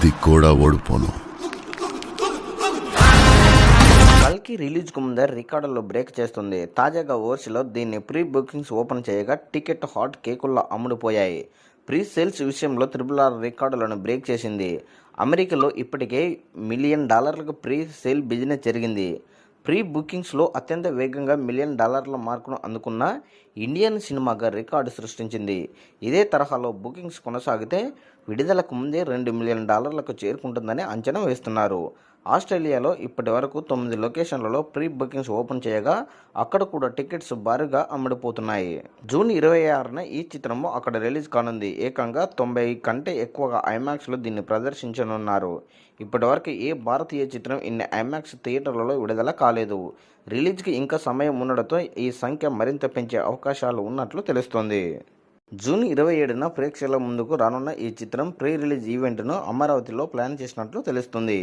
ఇది కూడా ఓడిపోను. కల్కి రిలీజ్కు ముందే రికార్డుల్లో బ్రేక్ చేస్తుంది. తాజాగా ఓవర్సీలో దీన్ని ప్రీ బుకింగ్స్ ఓపెన్ చేయగా టికెట్ హాట్ కేకుల్లో అమ్ముడుపోయాయి. ప్రీ సేల్స్ విషయంలో త్రిబుల్ ఆర్ రికార్డులను బ్రేక్ చేసింది. అమెరికాలో ఇప్పటికే మిలియన్ డాలర్లకు ప్రీ సేల్ బిజినెస్ జరిగింది. ప్రీ బుకింగ్స్లో అత్యంత వేగంగా మిలియన్ డాలర్ల మార్కును అందుకున్న ఇండియన్ సినిమాగా రికార్డు సృష్టించింది. ఇదే తరహాలో బుకింగ్స్ కొనసాగితే విడుదలకు ముందే రెండు మిలియన్ డాలర్లకు చేరుకుంటుందని అంచనా వేస్తున్నారు. ఆస్ట్రేలియాలో ఇప్పటి వరకు తొమ్మిది లొకేషన్లలో ప్రీ బుకింగ్స్ ఓపెన్ చేయగా అక్కడ కూడా టికెట్స్ భారీగా అమ్ముడుపోతున్నాయి. జూన్ ఇరవై ఆరున ఈ చిత్రము అక్కడ రిలీజ్ కానుంది. ఏకంగా తొంభై కంటే ఎక్కువగా ఐమాక్స్లో దీన్ని ప్రదర్శించనున్నారు. ఇప్పటివరకు ఏ భారతీయ చిత్రం ఇన్ని ఐమాక్స్ థియేటర్లలో విడుదల కాలేదు. రిలీజ్కి ఇంకా సమయం ఉండడంతో ఈ సంఖ్య మరింత పెంచే అవకాశాలు ఉన్నట్లు తెలుస్తోంది. జూన్ ఇరవై ఏడున ప్రేక్షకుల ముందుకు రానున్న ఈ చిత్రం ప్రీ రిలీజ్ ఈవెంట్ను అమరావతిలో ప్లాన్ చేసినట్లు తెలుస్తుంది.